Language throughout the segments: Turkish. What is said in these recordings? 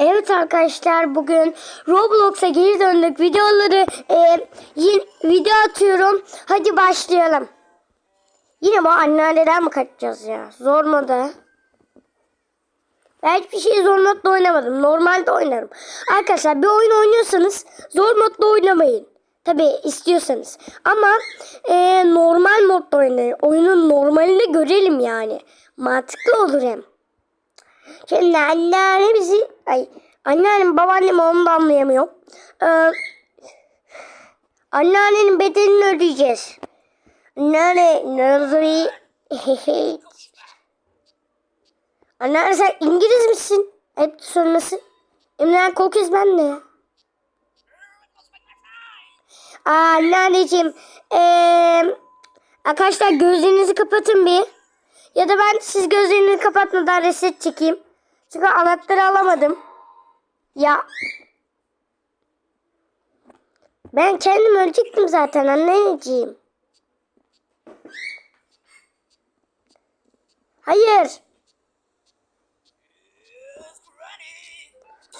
Evet arkadaşlar bugün Roblox'a geri döndük. Videoları e, yine video atıyorum. Hadi başlayalım. Yine bu anneanneden mi kaçacağız ya? Zor moda. Ben hiçbir şeyi zor modda oynamadım. Normalde oynarım. Arkadaşlar bir oyun oynuyorsanız zor modda oynamayın. Tabi istiyorsanız. Ama e, normal modda oynayın. Oyunun normalini görelim yani. Mantıklı olur hem. Şimdi anneanne bizi... Ay anneannem babaannem onu da anlayamıyor. Ee, anneannenin bedelini ödeyeceğiz. Anneanne nursery... Anneanne sen İngiliz misin? Hep söylemesin. Emre'den Kokez ben de. Anneanneciğim. Ee, arkadaşlar gözlerinizi kapatın bir. Ya da ben siz gözlerinizi kapatmadan reset çekeyim. Çünkü anahtarı alamadım. Ya. Ben kendim ölecektim zaten anneciğim. Hayır.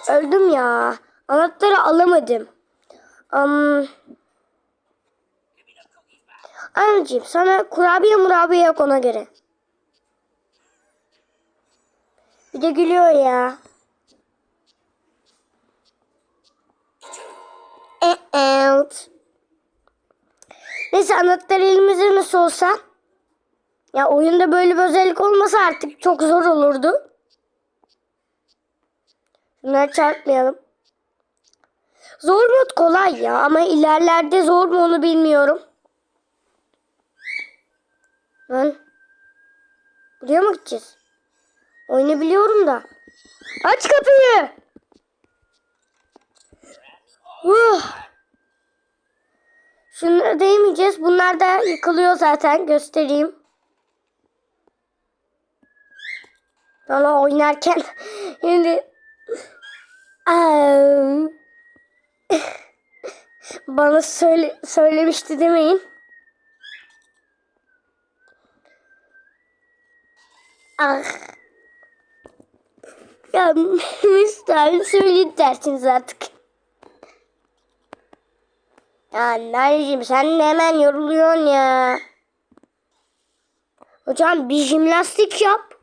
Öldüm ya. Anahtarı alamadım. Um, anneciğim sana kurabiye murabiye yok ona göre. Bir de gülüyor ya. Evet. Neyse anahtar elimizde nasıl olsa. Ya oyunda böyle bir özellik olmasa artık çok zor olurdu. Bunları çarpmayalım. Zor mod kolay ya ama ilerlerde zor mu onu bilmiyorum. Lan. Buraya mı gideceğiz? Oyunu biliyorum da. Aç kapıyı. Uh. Şunlara değmeyeceğiz. Bunlar da yıkılıyor zaten. Göstereyim. Bana oynarken şimdi bana söyle, söylemişti demeyin. Ah. Ya Müstahil söyleyin dersiniz artık. Ya anneciğim sen hemen yoruluyorsun ya. Hocam bir jimnastik yap.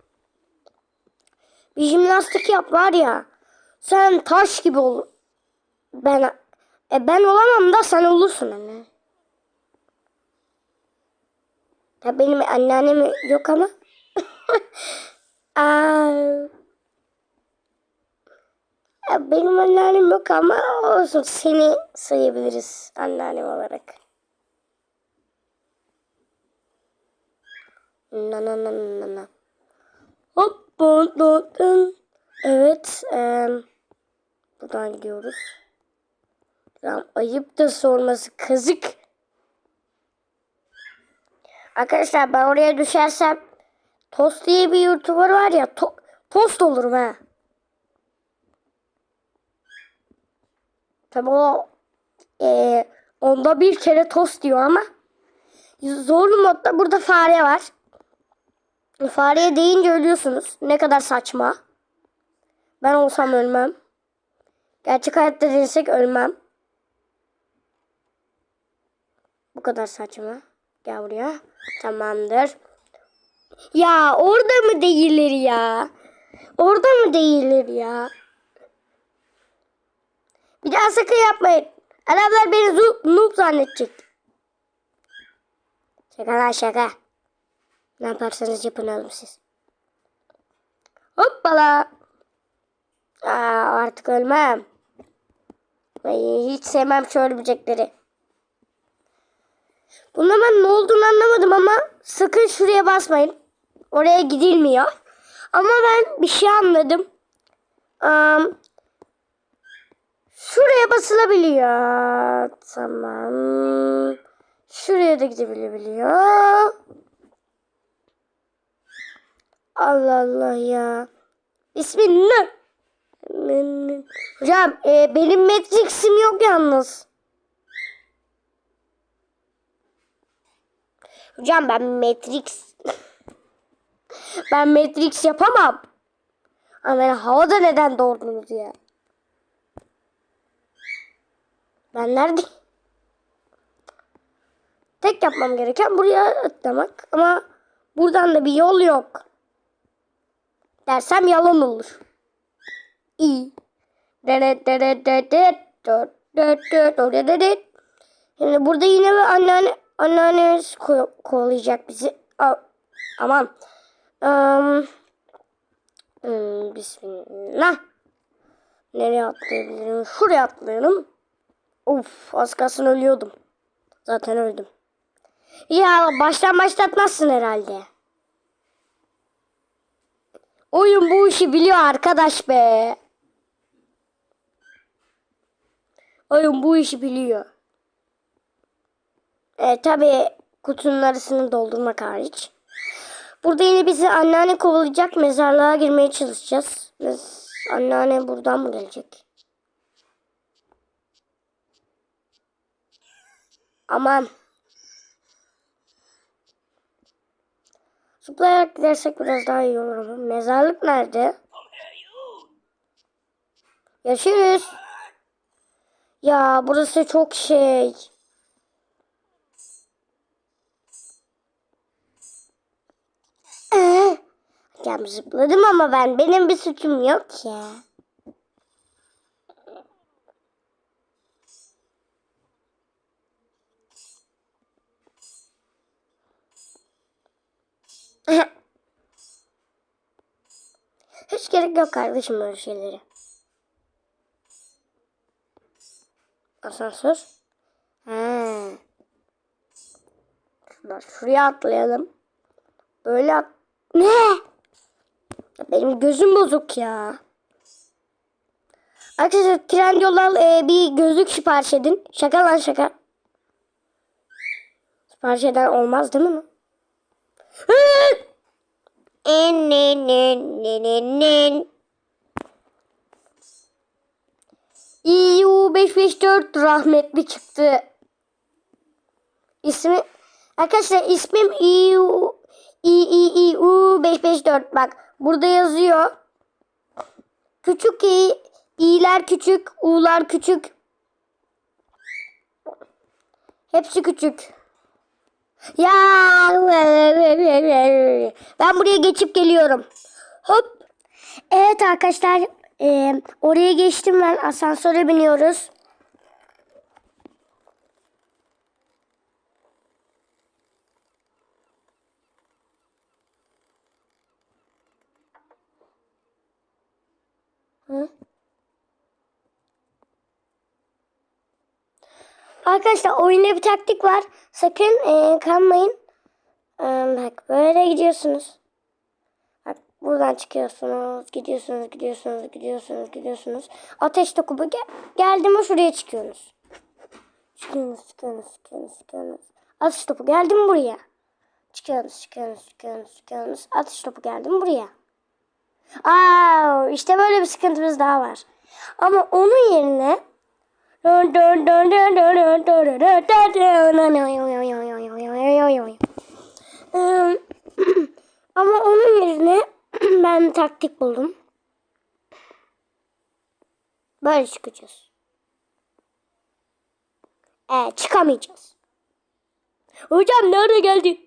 Bir jimnastik yap var ya. Sen taş gibi ol. Ben e ben olamam da sen olursun anne. Ya benim anneannem yok ama. Aa, ya benim anneannem yok ama olsun seni sayabiliriz anneannem olarak. Na na na na na. Hop bon. Evet. E, buradan gidiyoruz. Tamam, ayıp da sorması kazık. Arkadaşlar ben oraya düşersem Tost diye bir YouTuber var ya to tost olurum ha. Tabi o e, onda bir kere tost diyor ama zorlu modda burada fare var. Fareye deyince ölüyorsunuz. Ne kadar saçma. Ben olsam ölmem. Gerçek hayatta denesek ölmem. Bu kadar saçma. Gel buraya. Tamamdır. Ya orada mı değildir ya? Orada mı değildir ya? Bir daha sakın yapmayın. Adamlar beni noob zannedecek. Şaka lan şaka. Ne yaparsanız yapın oğlum siz. Hoppala. Aa, artık ölmem. Hiç sevmem şu örümcekleri. Buna ben ne olduğunu anlamadım ama sakın şuraya basmayın. Oraya gidilmiyor. Ama ben bir şey anladım. Um, şuraya basılabiliyor. Tamam. Şuraya da gidebiliyor. Allah Allah ya. İsmin ne? Hocam e, benim Matrix'im yok yalnız. Hocam ben Matrix ben Matrix yapamam. Ama beni havada neden doğurdunuz ya? Ben neredeyim? Tek yapmam gereken buraya atlamak. Ama buradan da bir yol yok. Dersem yalan olur. İyi. Şimdi burada yine bir anneanne, anneannemiz ko- kovalayacak bizi. A- aman. Um, hmm, bismillah. Nereye atlayabilirim? Şuraya atlayalım. Of az kalsın ölüyordum. Zaten öldüm. Ya baştan başlatmazsın herhalde. Oyun bu işi biliyor arkadaş be. Oyun bu işi biliyor. E tabi kutunun arasını doldurmak hariç. Burada yine bizi anneanne kovalayacak mezarlığa girmeye çalışacağız. Biz, anneanne buradan mı gelecek? Aman. Zıplayarak gidersek biraz daha iyi olur. Mezarlık nerede? Yaşıyoruz. Ya burası çok şey. Ee, ya zıpladım ama ben. Benim bir suçum yok ya. Hiç gerek yok kardeşim böyle şeylere. Asansör. Şuradan şuraya atlayalım. Böyle at... Ne? Benim gözüm bozuk ya. Arkadaşlar Trendyol'dan e, bir gözlük sipariş edin. Şaka lan şaka. Sipariş eden olmaz değil mi? En en en en en en. EU 554 rahmetli çıktı. İsmi arkadaşlar ismim EU EU 554 bak burada yazıyor. Küçük i i'ler küçük, u'lar küçük. Hepsi küçük. Ya ben buraya geçip geliyorum. Hop. Evet arkadaşlar e, oraya geçtim ben asansöre biniyoruz. Hı? Arkadaşlar oyunda bir taktik var. Sakın e, kanmayın. E, bak böyle gidiyorsunuz. Bak buradan çıkıyorsunuz. Gidiyorsunuz, gidiyorsunuz, gidiyorsunuz, gidiyorsunuz. Ateş topu gel geldi mi şuraya çıkıyorsunuz. Çıkıyorsunuz, çıkıyorsunuz, çıkıyorsunuz, çıkıyorsunuz. Ateş topu geldi mi buraya? Çıkıyorsunuz, çıkıyorsunuz, çıkıyorsunuz, çıkıyorsunuz. Ateş topu geldi mi buraya? Aa, işte böyle bir sıkıntımız daha var. Ama onun yerine ama onun yerine ben taktik buldum. Böyle çıkacağız. Ee, çıkamayacağız. Hocam nerede geldi?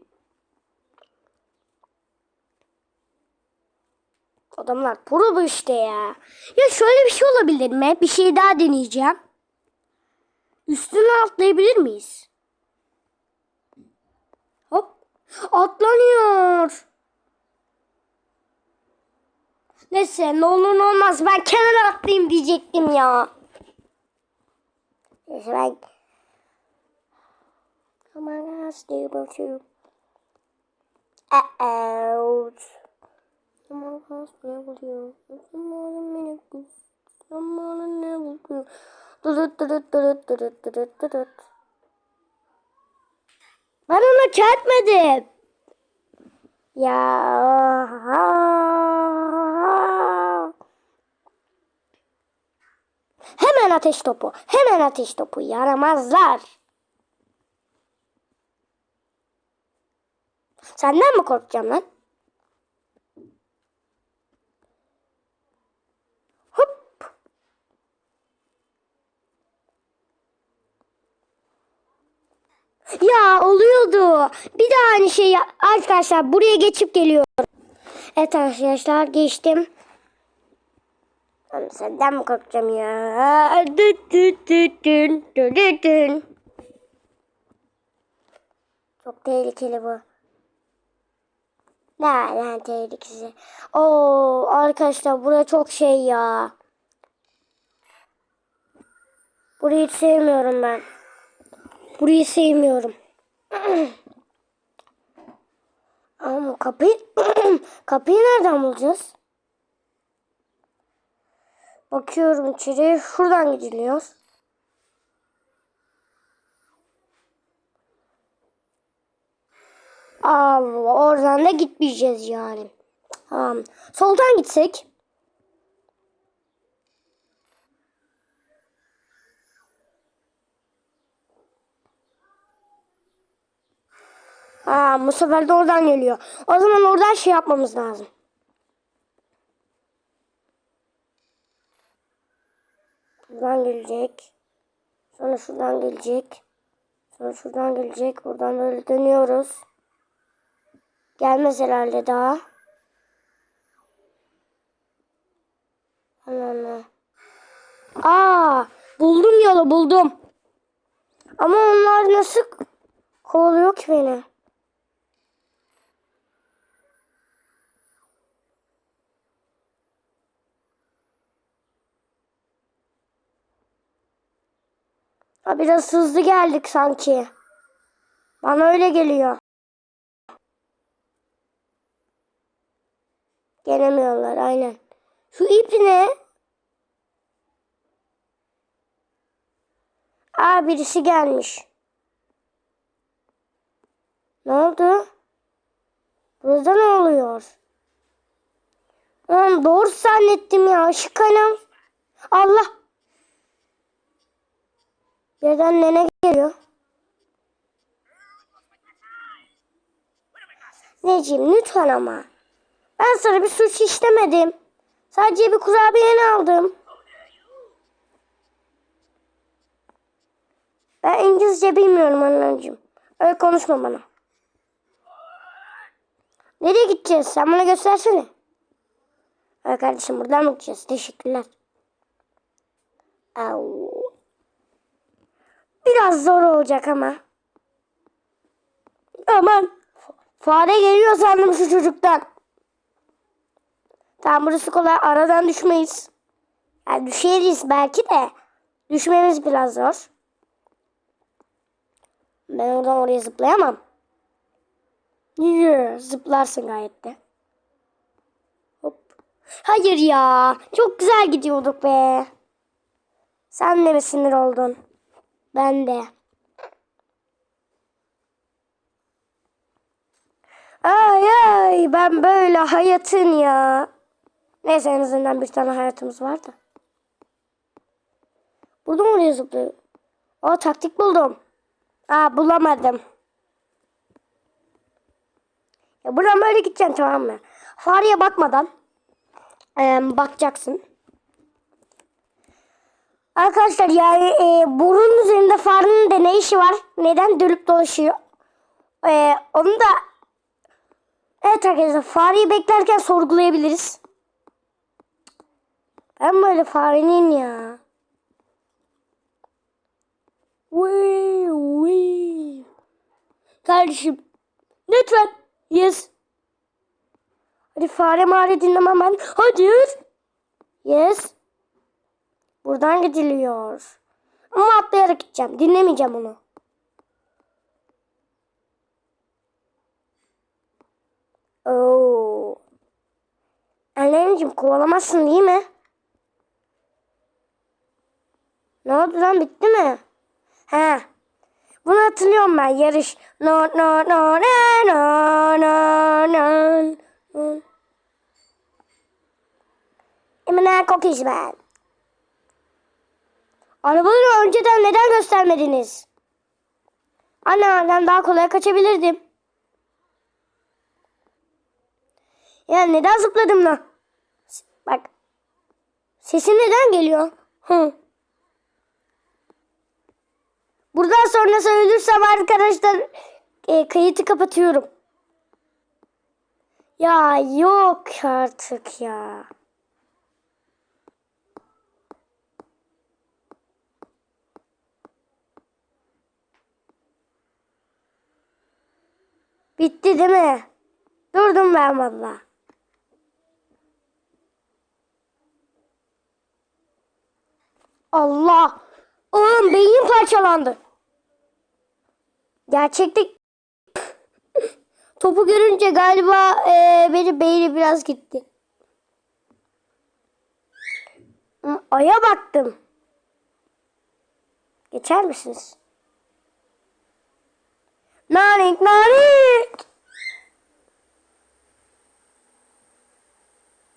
Adamlar pro bu işte ya. Ya şöyle bir şey olabilir mi? Bir şey daha deneyeceğim. Üstüne atlayabilir miyiz? Hop. Atlanıyor. Neyse ne olur ne olmaz. Ben kenara atlayayım diyecektim ya. Neyse ben... Come on, stable too. Uh-oh. Someone has never you. Someone a minute. Someone never you. Dırıt dırıt dırıt dırıt dırıt dırıt. Ben ona çarpmadım. Ya. Hemen ateş topu. Hemen ateş topu. Yaramazlar. Senden mi korkacağım lan? Hop. Ya oluyordu. Bir daha aynı şey yap- arkadaşlar buraya geçip geliyorum. Evet arkadaşlar geçtim. Oğlum Senden mi korkacağım ya? Düt düt dün, dün dün dün. Çok tehlikeli bu. Ne lan tehlikesi. Oo arkadaşlar bura çok şey ya. Burayı hiç sevmiyorum ben. Burayı sevmiyorum. Ama kapıyı kapıyı nereden bulacağız? Bakıyorum içeri. Şuradan gidiliyor. Aa, oradan da gitmeyeceğiz yani. Tamam. Soldan gitsek. Aa, bu sefer de oradan geliyor. O zaman oradan şey yapmamız lazım. Buradan gelecek. Sonra şuradan gelecek. Sonra şuradan gelecek. Buradan böyle dönüyoruz. Gelmez herhalde daha. Allah. Aa, buldum yolu buldum. Ama onlar nasıl kovalıyor ki beni? Biraz hızlı geldik sanki. Bana öyle geliyor. Gelemiyorlar aynen. Şu ip ne? Aa birisi gelmiş. Ne oldu? Burada ne oluyor? Lan doğru zannettim ya. Işık kaynağım. Allah. Birden nene geliyor. Necim lütfen ama. Ben sana bir suç işlemedim. Sadece bir kurabiyeni aldım. Ben İngilizce bilmiyorum anneciğim. Öyle konuşma bana. Nereye gideceğiz? Sen bana göstersene. Evet kardeşim buradan mı gideceğiz? Teşekkürler. Au. Biraz zor olacak ama. Aman. Fare geliyor sandım şu çocuktan. Tamam burası kolay. Aradan düşmeyiz. Yani düşeriz belki de. Düşmemiz biraz zor. Ben oradan oraya zıplayamam. Yeah, zıplarsın gayet de. Hop. Hayır ya. Çok güzel gidiyorduk be. Sen de mi sinir oldun? Ben de. Ay ay ben böyle hayatın ya. Neyse en azından bir tane hayatımız var da. Buldum oraya zıplıyor. O taktik buldum. Aa bulamadım. Ya buradan böyle gideceksin tamam mı? Fareye bakmadan eee, bakacaksın. Arkadaşlar yani e, burun üzerinde farenin de ne işi var? Neden dönüp dolaşıyor? E, onu da evet arkadaşlar fareyi beklerken sorgulayabiliriz. Ben böyle farenin ya. Wee, wee. Kardeşim lütfen yes. Hadi fare mare dinlemem ben. Hayır. Yes. Buradan gidiliyor. Ama atlayarak gideceğim. Dinlemeyeceğim onu. Oo. Anneciğim kovalamazsın değil mi? Ne oldu lan bitti mi? He. Bunu hatırlıyorum ben yarış. No no no no no no no. no. Emine Kokis ben. Arabaları önceden neden göstermediniz? Anneannem daha kolay kaçabilirdim. Ya neden zıpladım lan? Bak. Sesin neden geliyor? Hı. Buradan sonrası ölürsem arkadaşlar e, kayıtı kapatıyorum. Ya yok artık ya. Bitti değil mi? Durdum ben valla. Allah! Oğlum beynim parçalandı. Gerçekte topu görünce galiba eee benim beynim biraz gitti. Aya baktım. Geçer misiniz? Nanik nanik.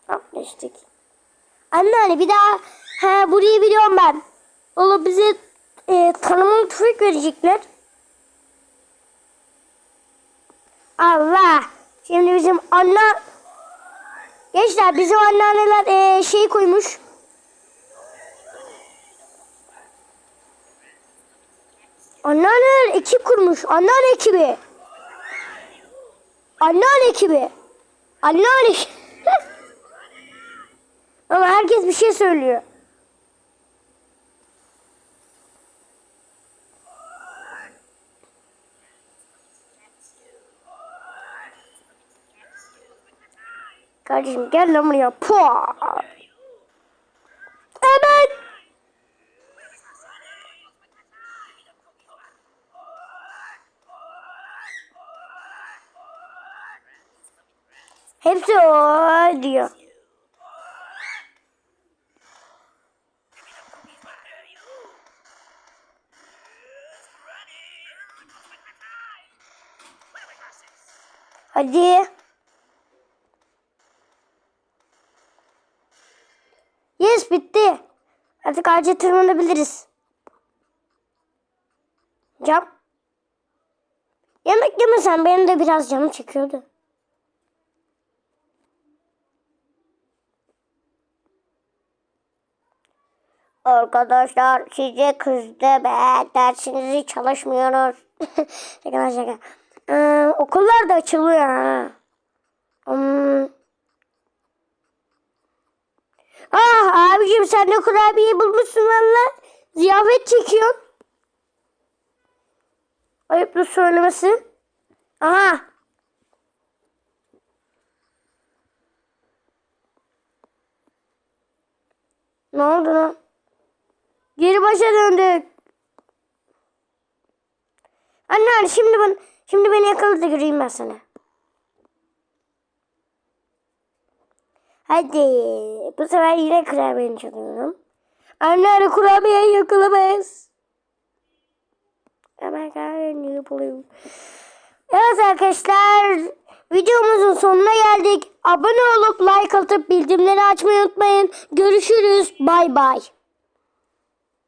Tamam geçtik. Anne anne bir daha he burayı biliyorum ben. Oğlum bize e, tanımlı tüfek verecekler. Allah. Şimdi bizim anne Gençler bizim anneanneler e, şey koymuş. Anneanneler ekip kurmuş. Anneanne ekibi. Anneanne ekibi. Anneanne Ama herkes bir şey söylüyor. Kardeşim gel lan buraya. Pua. Evet. Hepsi o diyor. Hadi. Yes bitti. Artık ağaca tırmanabiliriz. Cam. Yemek yemesen benim de biraz canım çekiyordu. Arkadaşlar size kızdı be. Dersinizi çalışmıyoruz. şaka şaka. Ee, okullar da açılıyor ha. Hmm. Ah abicim sen de kurabiye bulmuşsun valla. Ziyafet çekiyorsun. Ayıplı söylemesi. Aha. Ne oldu lan? Geri başa döndük. Anne anne şimdi ben şimdi beni yakaladı göreyim ben sana. Hadi. Bu sefer yine kurabiyeni çalıyorum. Anne anne kurabiyeyi yakalamayız. Hemen ne bulayım. Evet arkadaşlar. Videomuzun sonuna geldik. Abone olup like atıp bildirimleri açmayı unutmayın. Görüşürüz. Bay bay.